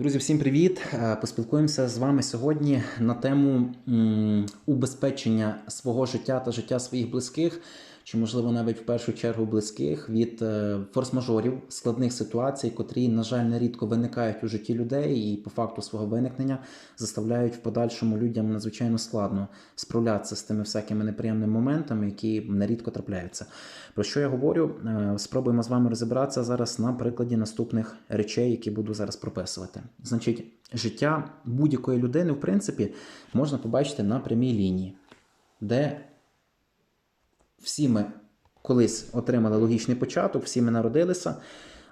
Друзі, всім привіт! Е, Поспілкуємося з вами сьогодні на тему убезпечення свого життя та життя своїх близьких, чи можливо навіть в першу чергу близьких від е, форс-мажорів, складних ситуацій, котрі, на жаль, нерідко виникають у житті людей і по факту свого виникнення заставляють в подальшому людям надзвичайно складно справлятися з тими всякими неприємними моментами, які нерідко трапляються. Про що я говорю? Е, Спробуємо з вами розібратися зараз на прикладі наступних речей, які буду зараз прописувати. Значить, життя будь-якої людини, в принципі, можна побачити на прямій лінії, де всі ми колись отримали логічний початок, всі ми народилися,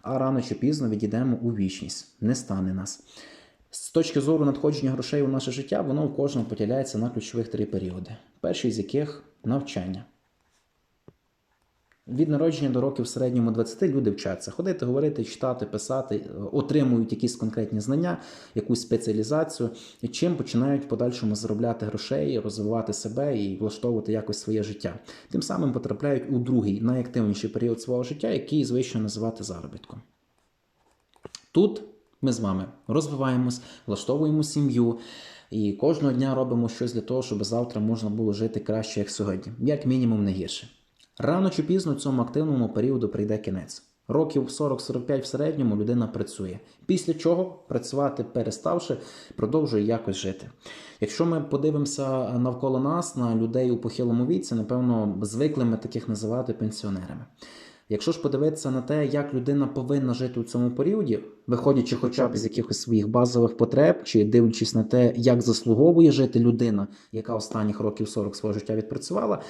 а рано чи пізно відійдемо у вічність. Не стане нас. З точки зору надходження грошей у наше життя, воно у кожному поділяється на ключових три періоди. Перший з яких навчання. Від народження до років в середньому 20 люди вчаться ходити, говорити, читати, писати, е, отримують якісь конкретні знання, якусь спеціалізацію, і чим починають в подальшому заробляти грошей, розвивати себе і влаштовувати якось своє життя. Тим самим потрапляють у другий найактивніший період свого життя, який звично називати заробітком. Тут ми з вами розвиваємось, влаштовуємо сім'ю. І кожного дня робимо щось для того, щоб завтра можна було жити краще, як сьогодні, як мінімум не гірше. Рано чи пізно цьому активному періоду прийде кінець. Років 40-45 в середньому людина працює. Після чого працювати переставши, продовжує якось жити. Якщо ми подивимося навколо нас на людей у похилому віці, напевно, звикли ми таких називати пенсіонерами. Якщо ж подивитися на те, як людина повинна жити у цьому періоді, виходячи хоча б з якихось своїх базових потреб, чи дивлячись на те, як заслуговує жити людина, яка останніх років 40 свого життя відпрацювала,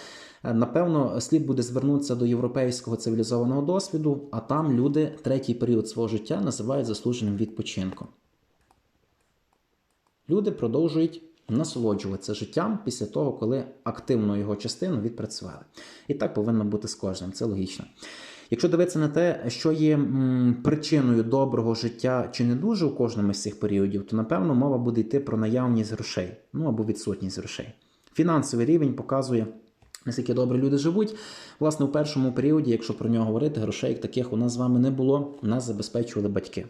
е, напевно, слід буде звернутися до європейського цивілізованого досвіду, а там люди третій період свого життя називають заслуженим відпочинком. Люди продовжують насолоджуватися життям після того, коли активну його частину відпрацювали. І так повинно бути з кожним, це логічно. Якщо дивитися на те, що є причиною доброго життя чи не дуже у кожному з цих періодів, то напевно мова буде йти про наявність грошей, ну або відсутність грошей. Фінансовий рівень показує. Наскільки добре люди живуть, власне, у першому періоді, якщо про нього говорити, грошей таких у нас з вами не було, нас забезпечували батьки.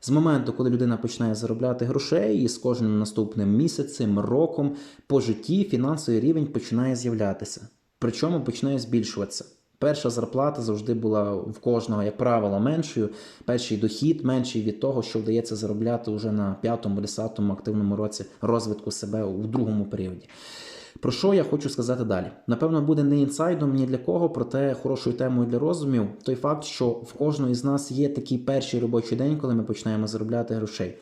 З моменту, коли людина починає заробляти грошей, і з кожним наступним місяцем, роком по житті фінансовий рівень починає з'являтися. Причому починає збільшуватися. Перша зарплата завжди була в кожного, як правило, меншою. Перший дохід менший від того, що вдається заробляти вже на п'ятому, десятому активному році розвитку себе у другому періоді. Про що я хочу сказати далі? Напевно, буде не інсайдом ні для кого, проте хорошою темою для розумів той факт, що в кожного із нас є такий перший робочий день, коли ми починаємо заробляти грошей.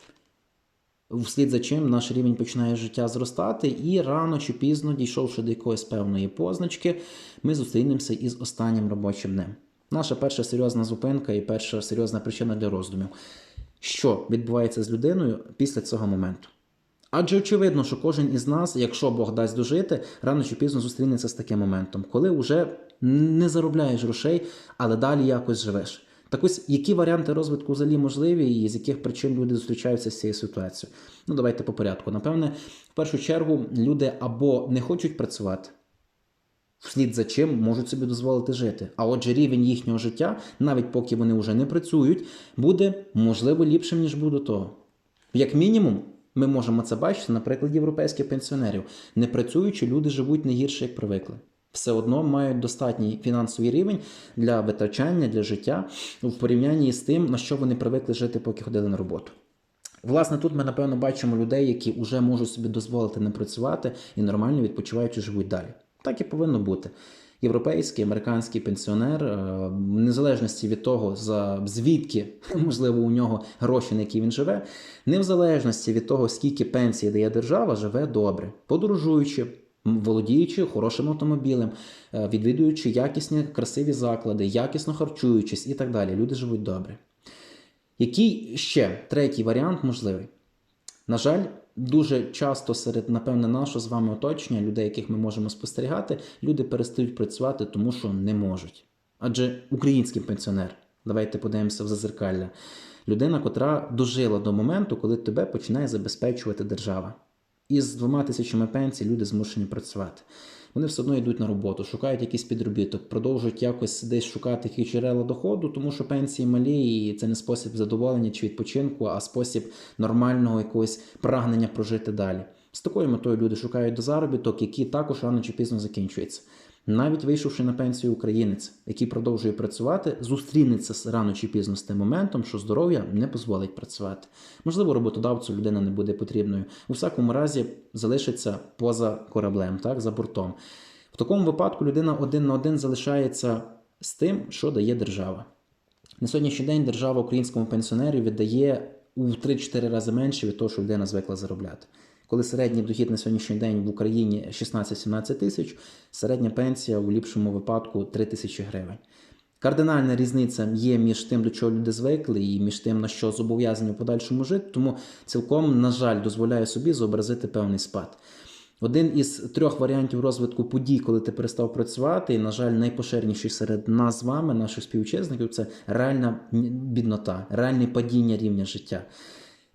Вслід за чим наш рівень починає життя зростати, і рано чи пізно, дійшовши до якоїсь певної позначки, ми зустрінемося із останнім робочим днем. Наша перша серйозна зупинка і перша серйозна причина для роздумів. Що відбувається з людиною після цього моменту? Адже очевидно, що кожен із нас, якщо Бог дасть дожити, рано чи пізно зустрінеться з таким моментом, коли вже не заробляєш грошей, але далі якось живеш. Так ось, які варіанти розвитку взагалі можливі, і з яких причин люди зустрічаються з цією ситуацією? Ну, давайте по порядку. Напевне, в першу чергу люди або не хочуть працювати, вслід за чим можуть собі дозволити жити. А отже, рівень їхнього життя, навіть поки вони вже не працюють, буде можливо ліпшим, ніж був до того. Як мінімум, ми можемо це бачити на прикладі європейських пенсіонерів. Не працюючи, люди живуть не гірше, як привикли. Все одно мають достатній фінансовий рівень для витрачання, для життя в порівнянні з тим, на що вони привикли жити, поки ходили на роботу. Власне, тут ми, напевно, бачимо людей, які вже можуть собі дозволити не працювати і нормально відпочиваючи живуть далі. Так і повинно бути. Європейський, американський пенсіонер, е, в незалежності від того, за звідки можливо у нього гроші, на які він живе, не в залежності від того, скільки пенсії дає держава, живе добре, подорожуючи, володіючи хорошим автомобілем, е, відвідуючи якісні красиві заклади, якісно харчуючись і так далі. Люди живуть добре. Який ще третій варіант можливий? На жаль, дуже часто серед, напевне, нашого з вами оточення, людей, яких ми можемо спостерігати, люди перестають працювати, тому що не можуть. Адже український пенсіонер, давайте подивимося в зазеркалля, людина, котра дожила до моменту, коли тебе починає забезпечувати держава. Із двома тисячами пенсій люди змушені працювати. вони все одно йдуть на роботу, шукають якийсь підробіток, продовжують якось десь шукати якісь джерела доходу, тому що пенсії малі, і це не спосіб задоволення чи відпочинку, а спосіб нормального якогось прагнення прожити далі. З такою метою люди шукають заробіток, які також рано чи пізно закінчуються. Навіть вийшовши на пенсію українець, який продовжує працювати, зустрінеться рано чи пізно з тим моментом, що здоров'я не дозволить працювати. Можливо, роботодавцю людина не буде потрібною. У всякому разі залишиться поза кораблем, так, за бортом. В такому випадку людина один на один залишається з тим, що дає держава. На сьогоднішній день держава українському пенсіонеру віддає у 3-4 рази менше від того, що людина звикла заробляти. Коли середній дохід на сьогоднішній день в Україні 16-17 тисяч, середня пенсія у ліпшому випадку 3 тисячі гривень. Кардинальна різниця є між тим, до чого люди звикли, і між тим, на що зобов'язані в подальшому жити, тому цілком, на жаль, дозволяє собі зобразити певний спад. Один із трьох варіантів розвитку подій, коли ти перестав працювати, і, на жаль, найпоширеніший серед нас з вами, наших співучасників, це реальна біднота, реальне падіння рівня життя.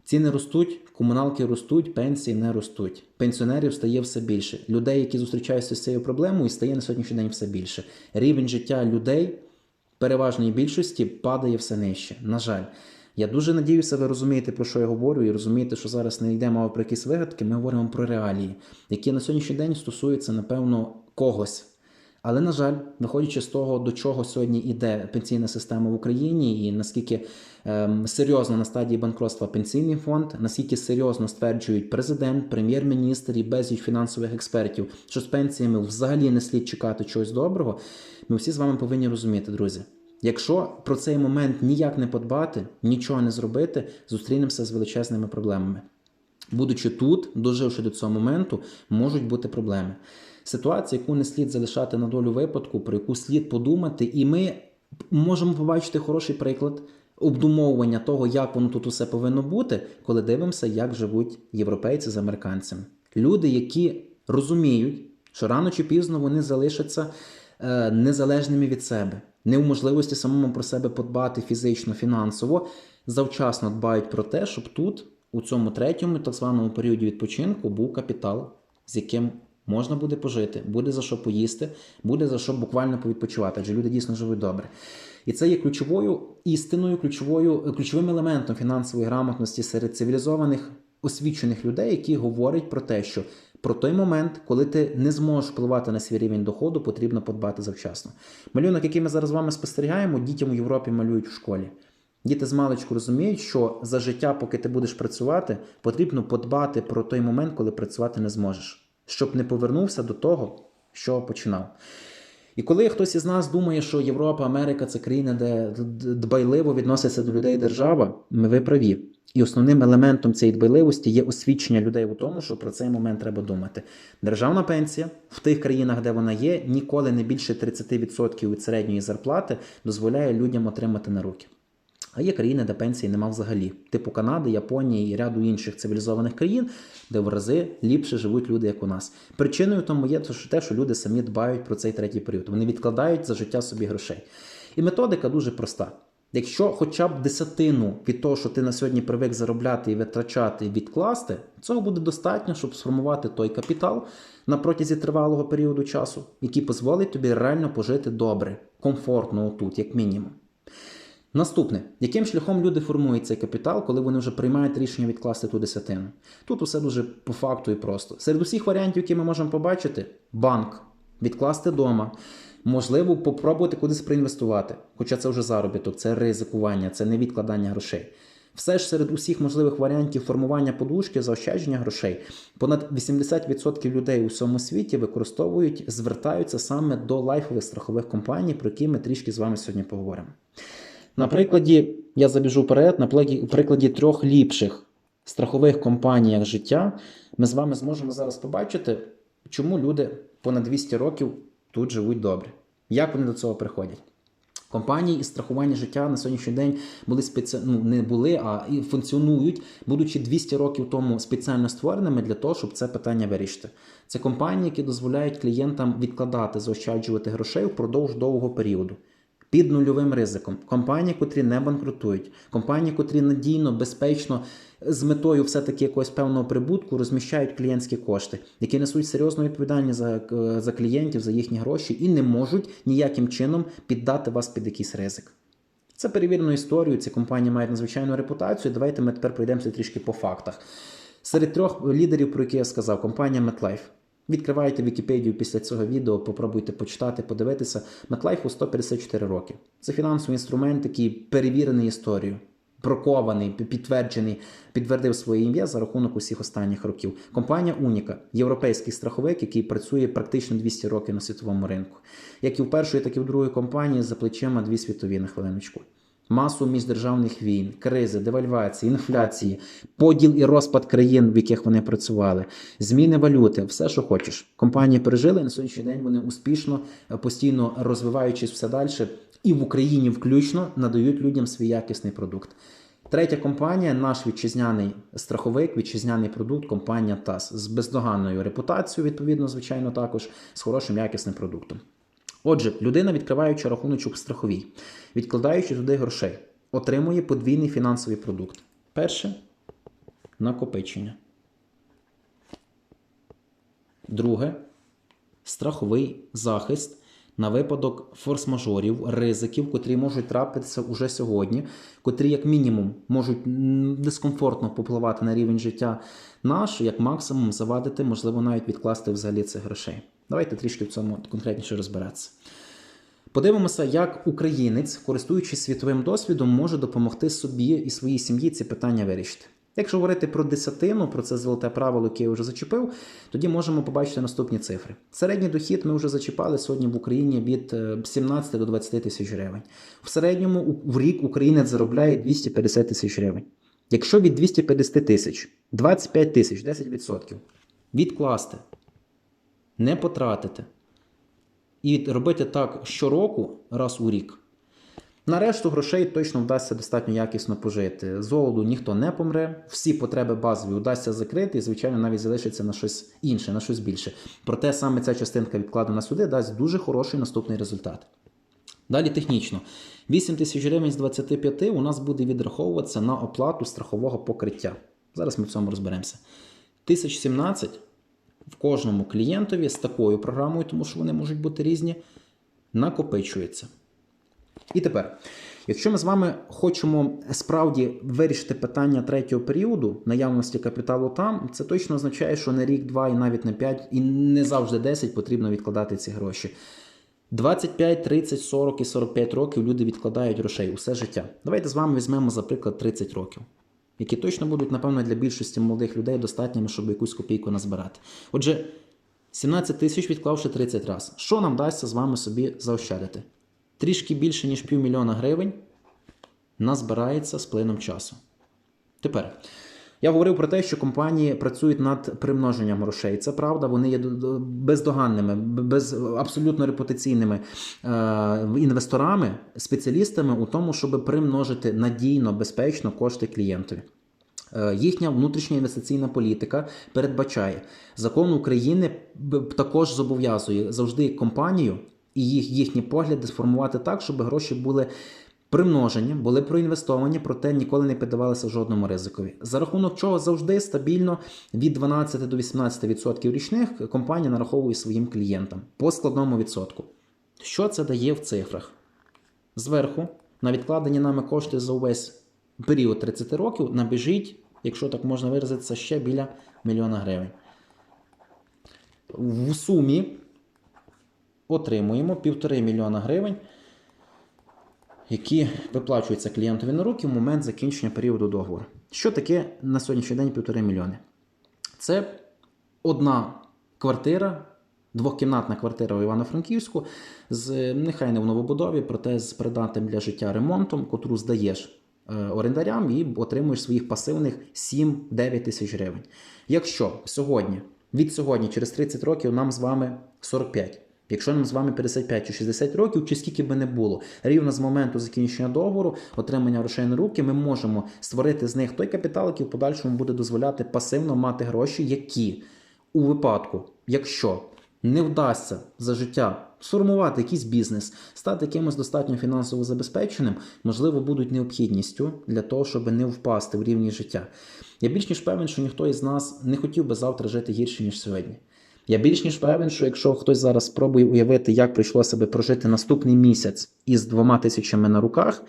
Ціни ростуть, комуналки ростуть, пенсії не ростуть. Пенсіонерів стає все більше. Людей, які зустрічаються з цією проблемою, стає на сьогоднішній день все більше. Рівень життя людей переважній більшості падає все нижче. На жаль. Я дуже надіюся, ви розумієте, про що я говорю, і розумієте, що зараз не йде мова про якісь вигадки, ми говоримо про реалії, які на сьогоднішній день стосуються, напевно, когось. Але, на жаль, виходячи з того, до чого сьогодні йде пенсійна система в Україні, і наскільки ем, серйозно на стадії банкротства пенсійний фонд, наскільки серйозно стверджують президент, прем'єр-міністр і безліч фінансових експертів, що з пенсіями взагалі не слід чекати чогось доброго, ми всі з вами повинні розуміти, друзі. Якщо про цей момент ніяк не подбати, нічого не зробити, зустрінемося з величезними проблемами. Будучи тут, доживши до цього моменту, можуть бути проблеми. Ситуація, яку не слід залишати на долю випадку, про яку слід подумати, і ми можемо побачити хороший приклад обдумовування того, як воно тут усе повинно бути, коли дивимося, як живуть європейці з американцями. Люди, які розуміють, що рано чи пізно вони залишаться е, незалежними від себе, не в можливості самому про себе подбати фізично, фінансово, завчасно дбають про те, щоб тут, у цьому третьому, так званому періоді відпочинку, був капітал, з яким можна буде пожити, буде за що поїсти, буде за що буквально повідпочивати, адже люди дійсно живуть добре. І це є ключовою істиною, ключовою, ключовим елементом фінансової грамотності серед цивілізованих освічених людей, які говорять про те, що про той момент, коли ти не зможеш впливати на свій рівень доходу, потрібно подбати завчасно. Малюнок, який ми зараз з вами спостерігаємо, дітям у Європі малюють в школі. Діти з маличку розуміють, що за життя, поки ти будеш працювати, потрібно подбати про той момент, коли працювати не зможеш, щоб не повернувся до того, що починав. І коли хтось із нас думає, що Європа, Америка це країна, де дбайливо відноситься до людей держава, ми ви праві. І основним елементом цієї дбайливості є освічення людей у тому, що про цей момент треба думати. Державна пенсія в тих країнах, де вона є, ніколи не більше 30% від середньої зарплати дозволяє людям отримати на руки. А є країни, де пенсії нема взагалі, типу Канади, Японії і ряду інших цивілізованих країн, де в рази ліпше живуть люди, як у нас. Причиною тому є те, що люди самі дбають про цей третій період. Вони відкладають за життя собі грошей. І методика дуже проста. Якщо хоча б десятину від того, що ти на сьогодні привик заробляти і витрачати, відкласти, цього буде достатньо, щоб сформувати той капітал на протязі тривалого періоду часу, який дозволить тобі реально пожити добре, комфортно отут, як мінімум. Наступне, яким шляхом люди формують цей капітал, коли вони вже приймають рішення відкласти ту десятину? Тут усе дуже по факту і просто. Серед усіх варіантів, які ми можемо побачити, банк, відкласти вдома, можливо, попробувати кудись проінвестувати, хоча це вже заробіток, це ризикування, це не відкладання грошей. Все ж серед усіх можливих варіантів формування подушки, заощадження грошей, понад 80% людей у всьому світі використовують, звертаються саме до лайфових страхових компаній, про які ми трішки з вами сьогодні поговоримо. На прикладі, я забіжу вперед, на прикладі трьох ліпших страхових компаній як життя, ми з вами зможемо зараз побачити, чому люди понад 200 років тут живуть добре. Як вони до цього приходять? Компанії із страхування життя на сьогоднішній день були спеці... ну, не були, а і функціонують, будучи 200 років тому спеціально створеними для того, щоб це питання вирішити. Це компанії, які дозволяють клієнтам відкладати, заощаджувати грошей впродовж довгого періоду. Під нульовим ризиком. Компанії, котрі не банкрутують, компанії, котрі надійно, безпечно, з метою все-таки якогось певного прибутку розміщають клієнтські кошти, які несуть серйозну відповідальність за, е, за клієнтів, за їхні гроші і не можуть ніяким чином піддати вас під якийсь ризик. Це перевірено історією. Ці компанії мають надзвичайну репутацію. Давайте ми тепер пройдемося трішки по фактах. Серед трьох лідерів, про які я сказав, компанія MetLife. Відкривайте Вікіпедію після цього відео, попробуйте почитати, подивитися. MetLife 154 роки. Це фінансовий інструмент, який перевірений історією, брокований, підтверджений, підтвердив своє ім'я за рахунок усіх останніх років. Компанія Уніка, європейський страховик, який працює практично 200 років на світовому ринку. Як і в першої, так і в другої компанії за плечима дві світові на хвилиночку. Масу міждержавних війн, кризи, девальвації, інфляції, поділ і розпад країн, в яких вони працювали, зміни валюти, все, що хочеш. Компанії пережили на сьогоднішній день. Вони успішно, е, постійно розвиваючись все далі, і в Україні включно надають людям свій якісний продукт. Третя компанія, наш вітчизняний страховик, вітчизняний продукт, компанія ТАС з бездоганною репутацією, відповідно, звичайно, також з хорошим якісним продуктом. Отже, людина, відкриваючи рахуночок в страховій, відкладаючи туди грошей, отримує подвійний фінансовий продукт. Перше накопичення. Друге страховий захист на випадок форс-мажорів, ризиків, котрі можуть трапитися уже сьогодні, котрі, як мінімум, можуть дискомфортно попливати на рівень життя наш, як максимум завадити, можливо, навіть відкласти взагалі цих грошей. Давайте трішки в цьому конкретніше розбиратися. Подивимося, як українець, користуючись світовим досвідом, може допомогти собі і своїй сім'ї ці питання вирішити. Якщо говорити про десятину, про це золоте правило, яке я вже зачепив, тоді можемо побачити наступні цифри. Середній дохід ми вже зачіпали сьогодні в Україні від е, 17 до 20 тисяч гривень. В середньому в рік українець заробляє 250 тисяч гривень. Якщо від 250 тисяч 25 тисяч, 10% відкласти, не потратити і робити так щороку, раз у рік. На решту грошей точно вдасться достатньо якісно пожити. З голоду ніхто не помре, всі потреби базові вдасться закрити, і, звичайно, навіть залишиться на щось інше, на щось більше. Проте саме ця частинка відкладена сюди дасть дуже хороший наступний результат. Далі технічно. 8 тисяч гривень з 25 у нас буде відраховуватися на оплату страхового покриття. Зараз ми в цьому розберемося. 1017 в кожному клієнтові з такою програмою, тому що вони можуть бути різні, накопичується. І тепер, якщо ми з вами хочемо справді вирішити питання третього періоду наявності капіталу там, це точно означає, що на рік, два і навіть на 5, і не завжди 10 потрібно відкладати ці гроші. 25, 30, 40 і 45 років люди відкладають грошей усе життя. Давайте з вами візьмемо, за приклад, 30 років, які точно будуть, напевно, для більшості молодих людей достатніми, щоб якусь копійку назбирати. Отже, 17 тисяч відклавши 30 разів. Що нам дасться з вами собі заощадити? Трішки більше, ніж півмільйона гривень назбирається з плином часу. Тепер. Я говорив про те, що компанії працюють над примноженням грошей. Це правда, вони є бездоганними, без абсолютно репутаційними е, інвесторами, спеціалістами у тому, щоб примножити надійно, безпечно кошти клієнтові. Е, Їхня внутрішня інвестиційна політика передбачає закон України також зобов'язує завжди компанію і їх, їхні погляди сформувати так, щоб гроші були примножені, були проінвестовані, проте ніколи не піддавалися жодному ризикові. За рахунок чого завжди стабільно від 12 до 18% річних компанія нараховує своїм клієнтам по складному відсотку. Що це дає в цифрах? Зверху на відкладені нами кошти за увесь період 30 років набіжить, якщо так можна виразитися, ще біля мільйона гривень. В сумі отримуємо півтори мільйона гривень, які виплачуються клієнтові на руки в момент закінчення періоду договору. Що таке на сьогоднішній день півтори мільйони? Це одна квартира, двохкімнатна квартира в Івано-Франківську, з нехай не в новобудові, проте з придатним для життя ремонтом, котру здаєш е, орендарям і отримуєш своїх пасивних 7-9 тисяч гривень. Якщо сьогодні, від сьогодні, через 30 років, нам з вами 45. Якщо нам з вами 55 чи 60 років, чи скільки би не було, рівно з моменту закінчення договору, отримання грошей на руки, ми можемо створити з них той капітал, який в подальшому буде дозволяти пасивно мати гроші, які у випадку, якщо не вдасться за життя сформувати якийсь бізнес, стати якимось достатньо фінансово забезпеченим, можливо, будуть необхідністю для того, щоб не впасти в рівні життя. Я більш ніж певен, що ніхто із нас не хотів би завтра жити гірше, ніж сьогодні. Я більш ніж певен, що якщо хтось зараз спробує уявити, як прийшлося би прожити наступний місяць із двома тисячами на руках,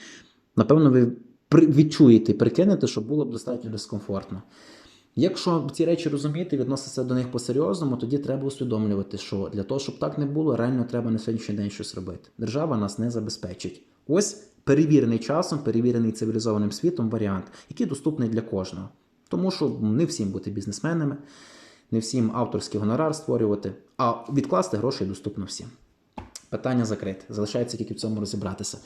напевно, ви відчуєте і прикинете, що було б достатньо дискомфортно. Якщо ці речі розуміти, відноситися до них по-серйозному, тоді треба усвідомлювати, що для того, щоб так не було, реально треба на сьогоднішній день щось робити. Держава нас не забезпечить. Ось перевірений часом, перевірений цивілізованим світом варіант, який доступний для кожного. Тому що не всім бути бізнесменами, не всім авторський гонорар створювати, а відкласти гроші доступно всім. Питання закрите. Залишається тільки в цьому розібратися.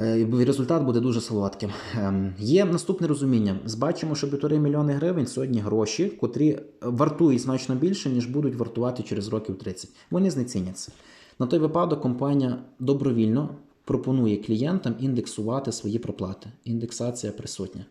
Е, Результат буде дуже солодким. Ем, Є наступне розуміння. Збачимо, що півтори мільйони гривень сьогодні гроші, котрі вартують значно більше, ніж будуть вартувати через років 30. Вони знеціняться. На той випадок компанія добровільно пропонує клієнтам індексувати свої проплати. Індексація присутня.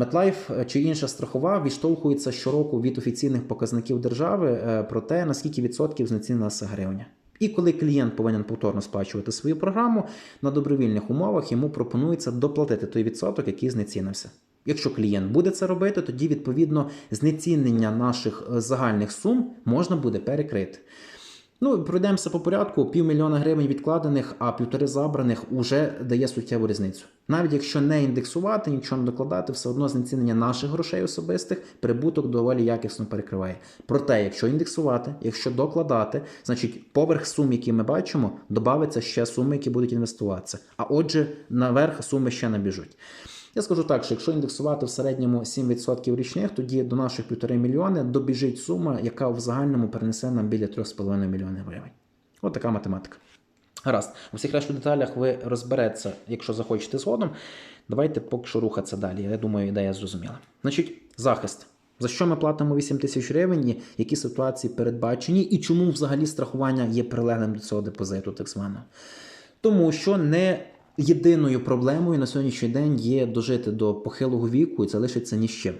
MetLife е, чи інша страхова відштовхується щороку від офіційних показників держави е, про те, наскільки відсотків знецінилася гривня. І коли клієнт повинен повторно сплачувати свою програму на добровільних умовах, йому пропонується доплатити той відсоток, який знецінився. Якщо клієнт буде це робити, тоді відповідно знецінення наших е, загальних сум можна буде перекрити. Ну, пройдемося по порядку. Півмільйона гривень відкладених, а півтори забраних уже дає суттєву різницю. Навіть якщо не індексувати, нічого не докладати, все одно знецінення наших грошей особистих прибуток доволі якісно перекриває. Проте, якщо індексувати, якщо докладати, значить поверх сум, які ми бачимо, додається ще суми, які будуть інвестуватися. А отже, наверх суми ще набіжуть. Я скажу так, що якщо індексувати в середньому 7% річних, тоді до наших 1,5 мільйони добіжить сума, яка в загальному перенесе нам біля 3,5 мільйонів гривень. От така математика. Гаразд, у всіх решту деталях ви розбереться, якщо захочете згодом. Давайте поки що рухатися далі. Я думаю, ідея зрозуміла. Значить, захист. За що ми платимо 8 тисяч гривень, які ситуації передбачені, і чому взагалі страхування є прилеглим до цього депозиту, так званого? Тому що не єдиною проблемою на сьогоднішній день є дожити до похилого віку і це лишиться ні з чим.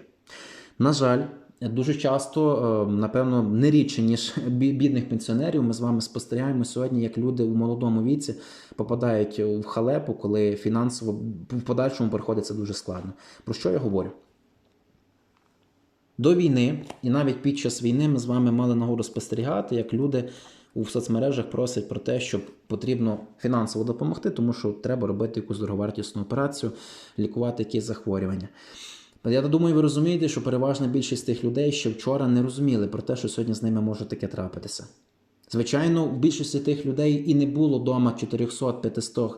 На жаль, дуже часто, е, напевно, не рідше, ніж бідних пенсіонерів, ми з вами спостерігаємо сьогодні, як люди у молодому віці попадають в халепу, коли фінансово в подальшому приходиться дуже складно. Про що я говорю? До війни, і навіть під час війни ми з вами мали нагоду спостерігати, як люди у соцмережах просять про те, щоб потрібно фінансово допомогти, тому що треба робити якусь дороговартісну операцію, лікувати якісь захворювання. Я думаю, ви розумієте, що переважна більшість тих людей ще вчора не розуміли про те, що сьогодні з ними може таке трапитися. Звичайно, в більшості тих людей і не було вдома 400-500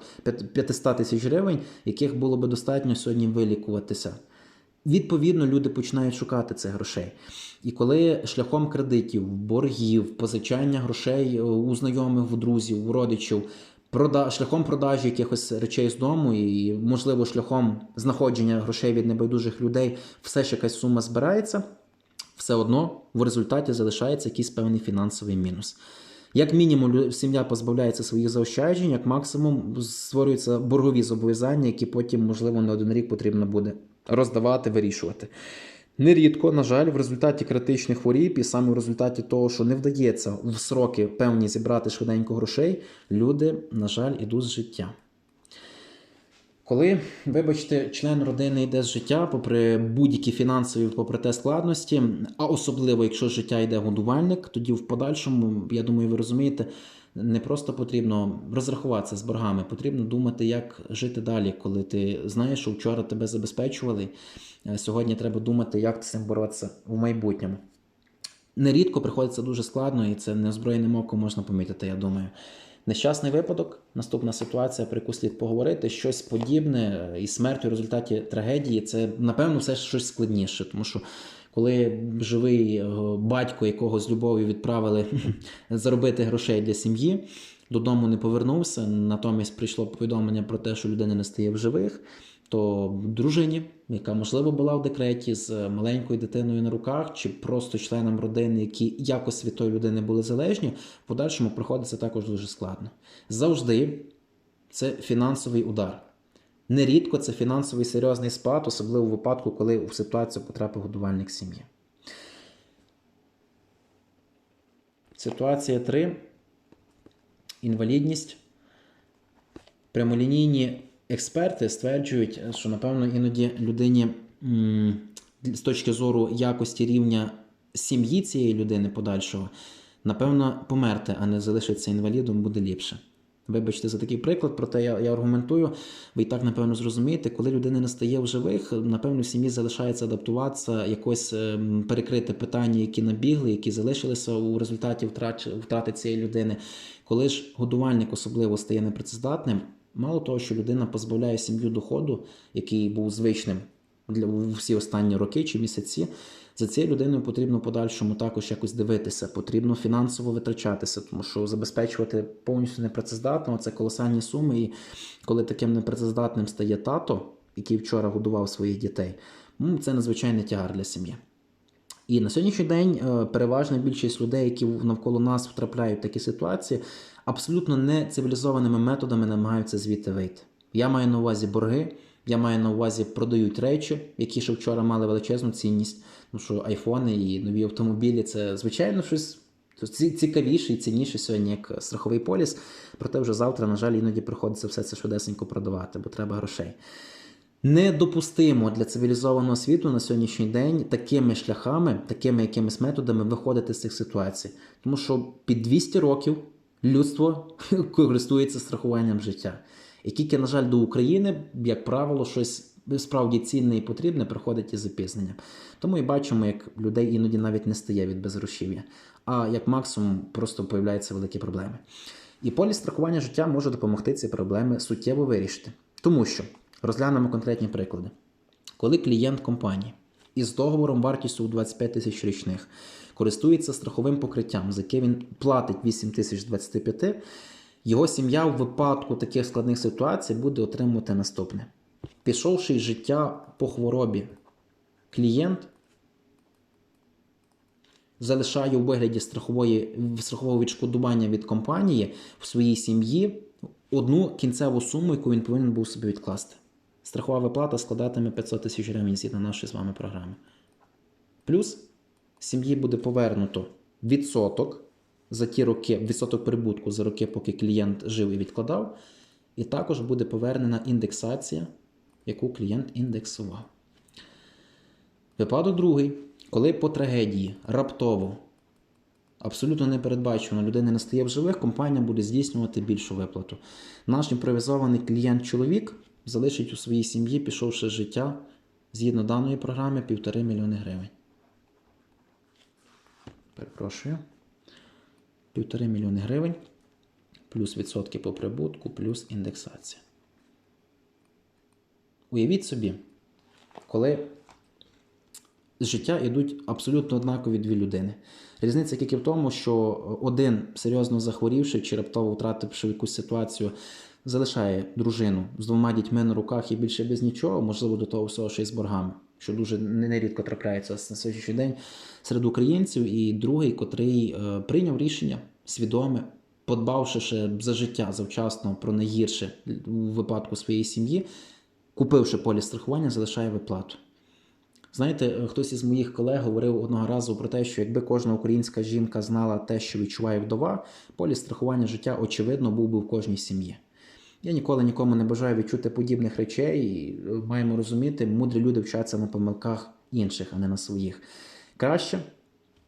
500 тисяч гривень, яких було би достатньо сьогодні вилікуватися. Відповідно, люди починають шукати цих грошей. І коли шляхом кредитів, боргів, позичання грошей е, у знайомих, у друзів, у родичів, прода... шляхом продажі якихось речей з дому, і, можливо, шляхом знаходження грошей від небайдужих людей, все ж якась сума збирається, все одно в результаті залишається якийсь певний фінансовий мінус. Як мінімум, сім'я позбавляється своїх заощаджень, як максимум створюються боргові зобов'язання, які потім, можливо, не один рік потрібно буде роздавати, вирішувати. Нерідко, на жаль, в результаті критичних хворіб, і саме в результаті того, що не вдається в сроки певні зібрати швиденько грошей, люди, на жаль, ідуть з життя. Коли, вибачте, член родини йде з життя, попри будь-які фінансові, попри те складності, а особливо якщо життя йде годувальник, тоді в подальшому, я думаю, ви розумієте, не просто потрібно розрахуватися з боргами, потрібно думати, як жити далі, коли ти знаєш, що вчора тебе забезпечували. Сьогодні треба думати, як з цим боротися в майбутньому. Нерідко приходиться дуже складно, і це неозброєним оком можна помітити, я думаю. Нещасний випадок, наступна ситуація, про яку слід поговорити, щось подібне і смерть у результаті трагедії це, напевно, все щось складніше, тому що коли живий е, батько, якого з любов'ю відправили заробити грошей для сім'ї, додому не повернувся, натомість прийшло повідомлення про те, що людина не стає в живих, то дружині, яка можливо була в декреті з маленькою дитиною на руках, чи просто членам родини, які якось від тої людини були залежні, в подальшому приходиться також дуже складно. Завжди це фінансовий удар. Нерідко це фінансовий серйозний спад, особливо в випадку, коли в ситуацію потрапив годувальник сім'ї. Ситуація 3. Інвалідність. Прямолінійні експерти стверджують, що напевно іноді людині з точки зору якості рівня сім'ї цієї людини подальшого, напевно, померти, а не залишитися інвалідом буде ліпше. Вибачте за такий приклад, проте я, я аргументую. Ви і так, напевно, зрозумієте, коли людина не стає в живих, напевно, в сім'ї залишається адаптуватися, якось ем, перекрити питання, які набігли, які залишилися у результаті втрати цієї людини. Коли ж годувальник особливо стає непрацездатним, мало того, що людина позбавляє сім'ю доходу, який був звичним для всі останні роки чи місяці. За цією людиною потрібно подальшому також якось дивитися, потрібно фінансово витрачатися, тому що забезпечувати повністю непрацездатного це колосальні суми. І коли таким непрацездатним стає тато, який вчора годував своїх дітей, це надзвичайний тягар для сім'ї. І на сьогоднішній день е, переважна більшість людей, які навколо нас втрапляють в такі ситуації, абсолютно не цивілізованими методами намагаються звідти вийти. Я маю на увазі борги, я маю на увазі продають речі, які ще вчора мали величезну цінність. Ну що айфони і нові автомобілі це звичайно щось цікавіше і цінніше сьогодні, як страховий поліс. Проте вже завтра, на жаль, іноді приходиться все це швидесенько продавати, бо треба грошей. Недопустимо для цивілізованого світу на сьогоднішній день такими шляхами, такими якимись методами виходити з цих ситуацій. Тому що під 200 років людство користується страхуванням життя. І тільки, на жаль, до України, як правило, щось справді цінне і потрібне приходить із запізненням. Тому і бачимо, як людей іноді навіть не стає від безгрошів'я, а як максимум просто появляються великі проблеми. І поліс страхування життя може допомогти ці проблеми суттєво вирішити. Тому що розглянемо конкретні приклади. Коли клієнт компанії із договором вартістю у 25 тисяч річних користується страховим покриттям, за яке він платить 8 тисяч 25, його сім'я в випадку таких складних ситуацій буде отримувати наступне. Пішовши із життя по хворобі, клієнт залишає у вигляді страхової, страхового відшкодування від компанії в своїй сім'ї одну кінцеву суму, яку він повинен був собі відкласти. Страхова виплата складатиме 500 тисяч гривень згідно нашої з вами програми. Плюс сім'ї буде повернуто відсоток за ті роки, відсоток прибутку за роки, поки клієнт жив і відкладав, і також буде повернена індексація, яку клієнт індексував. Випадок другий, коли по трагедії раптово, абсолютно непередбачено, людина не стає в живих, компанія буде здійснювати більшу виплату. Наш імпровізований клієнт-чоловік залишить у своїй сім'ї, пішовши з життя, згідно даної програми, півтори мільйони гривень. Перепрошую. Півтори мільйони гривень, плюс відсотки по прибутку, плюс індексація. Уявіть собі, коли з життя йдуть абсолютно однакові дві людини. Різниця тільки в тому, що один серйозно захворівши чи раптово втративши якусь ситуацію, залишає дружину з двома дітьми на руках і більше без нічого, можливо, до того всього ще й з боргами, що дуже нерідко трапляється на сьогоднішній день серед українців. І другий, котрий е, прийняв рішення свідоме, подбавши ще за життя завчасно про найгірше у випадку своєї сім'ї, купивши поліс страхування, залишає виплату. Знаєте, е, хтось із моїх колег говорив одного разу про те, що якби кожна українська жінка знала те, що відчуває вдова, поліс страхування життя, очевидно, був би в кожній сім'ї. Я ніколи нікому не бажаю відчути подібних речей, і е, маємо розуміти, мудрі люди вчаться на помилках інших, а не на своїх. Краще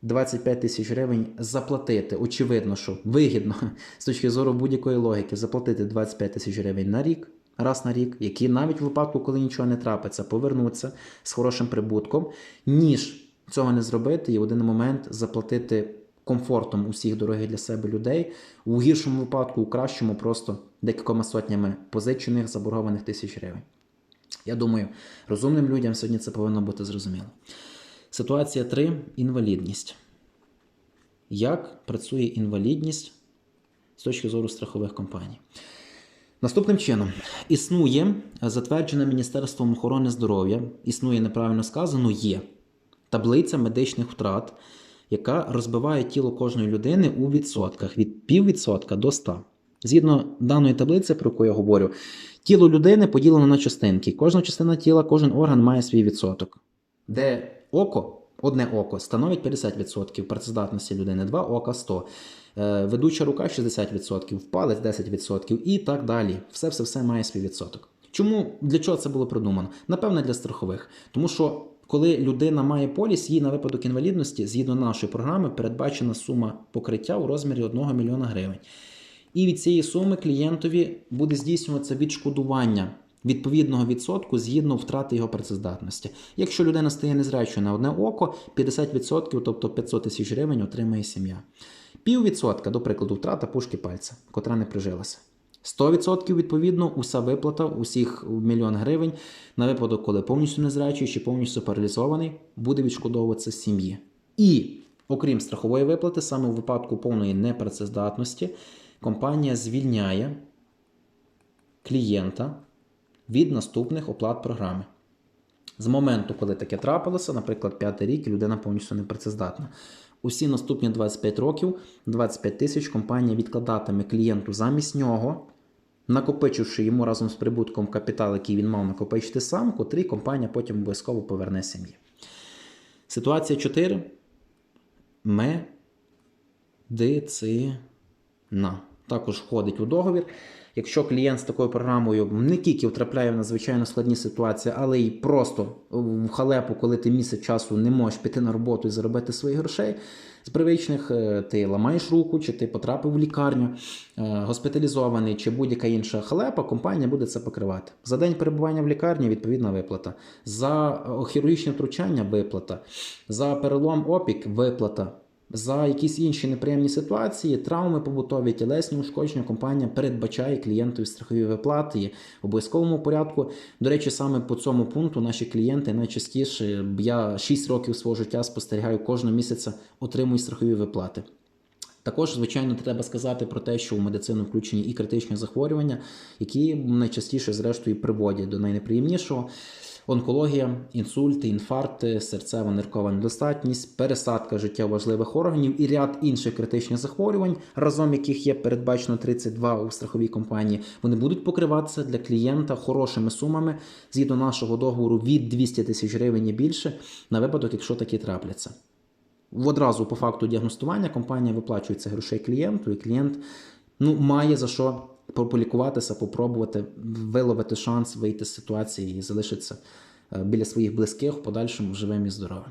25 тисяч гривень заплатити. Очевидно, що вигідно з точки зору будь-якої логіки, заплатити 25 тисяч гривень на рік, раз на рік, які навіть в випадку, коли нічого не трапиться, повернуться з хорошим прибутком, ніж цього не зробити і в один момент заплатити комфортом усіх дорогих для себе людей, у гіршому випадку, у кращому, просто декількома сотнями позичених заборгованих тисяч гривень. Я думаю, розумним людям сьогодні це повинно бути зрозуміло. Ситуація 3. Інвалідність. Як працює інвалідність з точки зору страхових компаній? Наступним чином, існує затверджена Міністерством охорони здоров'я, існує неправильно сказано, є таблиця медичних втрат, яка розбиває тіло кожної людини у відсотках від піввідсотка до 100. Згідно даної таблиці, про яку я говорю, тіло людини поділено на частинки. Кожна частина тіла, кожен орган має свій відсоток. Де око, одне око становить 50% працездатності людини, два ока 100%. Е, Ведуча рука 60%, палець 10% і так далі. Все, все, все має свій відсоток. Чому для чого це було придумано? Напевне, для страхових. Тому що коли людина має поліс, їй на випадок інвалідності, згідно нашої програми, передбачена сума покриття у розмірі 1 мільйона гривень. І від цієї суми клієнтові буде здійснюватися відшкодування відповідного відсотку згідно втрати його працездатності. Якщо людина стає незрячою на одне око, 50%, тобто 500 тисяч гривень, отримає сім'я. Піввідсотка, до прикладу, втрата пушки пальця, котра не прижилася. 100% відповідно, уся виплата, усіх мільйон гривень на випадок, коли повністю незрячий чи повністю паралізований, буде відшкодовуватися сім'ї. І, окрім страхової виплати, саме у випадку повної непрацездатності, компанія звільняє клієнта від наступних оплат програми. З моменту, коли таке трапилося, наприклад, п'ятий рік, людина повністю непрацездатна. Усі наступні 25 років, 25 тисяч компанія відкладатиме клієнту замість нього, накопичивши йому разом з прибутком капітал, який він мав накопичити сам, котрий компанія потім обов'язково поверне сім'ї. Ситуація 4. Медицина. Також входить у договір. Якщо клієнт з такою програмою не тільки втрапляє в надзвичайно складні ситуації, але й просто в халепу, коли ти місяць часу не можеш піти на роботу і заробити своїх грошей з привичних, е, ти ламаєш руку, чи ти потрапив в лікарню, е, госпіталізований, чи будь-яка інша халепа, компанія буде це покривати. За день перебування в лікарні відповідна виплата, за е, хірургічне втручання виплата, за перелом опік виплата. За якісь інші неприємні ситуації, травми побутові, тілесні ушкодження компанія передбачає клієнтові страхові виплати в обов'язковому порядку. До речі, саме по цьому пункту наші клієнти найчастіше я 6 років свого життя спостерігаю кожного місяця отримують страхові виплати. Також, звичайно, треба сказати про те, що у медицину включені і критичні захворювання, які найчастіше, зрештою, приводять до найнеприємнішого. Онкологія, інсульти, інфаркти, серцева ниркова недостатність, пересадка життєво важливих органів і ряд інших критичних захворювань, разом яких є передбачено 32 у страховій компанії, вони будуть покриватися для клієнта хорошими сумами згідно нашого договору від 200 тисяч гривень і більше на випадок, якщо такі трапляться. Одразу по факту діагностування компанія виплачує це грошей клієнту, і клієнт ну, має за що полікуватися, попробувати виловити шанс вийти з ситуації і залишитися е, біля своїх близьких в подальшому живим і здоровим.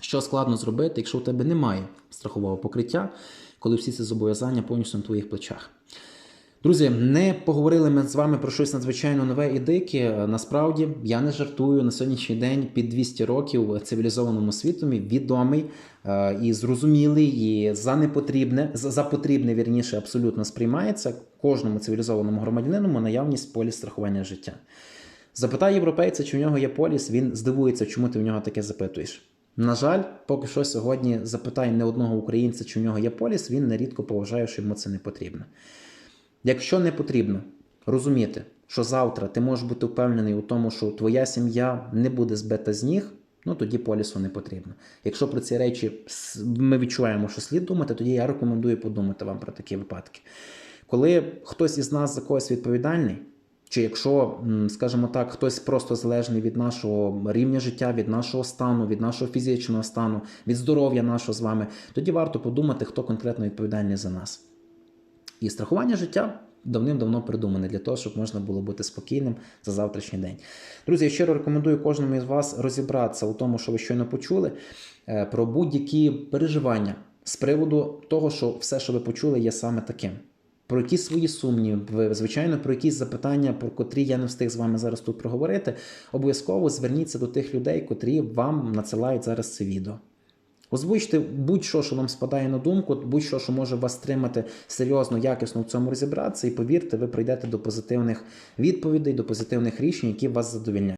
Що складно зробити, якщо у тебе немає страхового покриття, коли всі ці зобов'язання повністю на твоїх плечах. Друзі, не поговорили ми з вами про щось надзвичайно нове і дике. Насправді я не жартую на сьогоднішній день під 200 років цивілізованому світові відомий е, і зрозумілий, і за непотрібне, за потрібне вірніше, абсолютно сприймається кожному цивілізованому громадянину наявність поліс страхування життя. Запитай європейця, чи в нього є поліс, він здивується, чому ти в нього таке запитуєш. На жаль, поки що сьогодні запитай не одного українця, чи в нього є поліс, він нерідко поважає, що йому це не потрібно. Якщо не потрібно розуміти, що завтра ти можеш бути впевнений у тому, що твоя сім'я не буде збита з ніг, ну тоді полісу не потрібно. Якщо про ці речі ми відчуваємо, що слід думати, тоді я рекомендую подумати вам про такі випадки. Коли хтось із нас за когось відповідальний, чи якщо, скажімо так, хтось просто залежний від нашого рівня життя, від нашого стану, від нашого фізичного стану, від здоров'я нашого з вами, тоді варто подумати, хто конкретно відповідальний за нас. І страхування життя давним-давно придумане для того, щоб можна було бути спокійним за завтрашній день. Друзі, я щиро рекомендую кожному із вас розібратися у тому, що ви щойно почули, е, про будь-які переживання з приводу того, що все, що ви почули, є саме таким. Про якісь свої сумніви, звичайно, про якісь запитання, про котрі я не встиг з вами зараз тут проговорити, обов'язково зверніться до тих людей, котрі вам надсилають зараз це відео. Озвучте будь-що, що вам спадає на думку, будь-що, що може вас стримати серйозно, якісно в цьому розібратися, і повірте, ви прийдете до позитивних відповідей, до позитивних рішень, які вас задовільняють.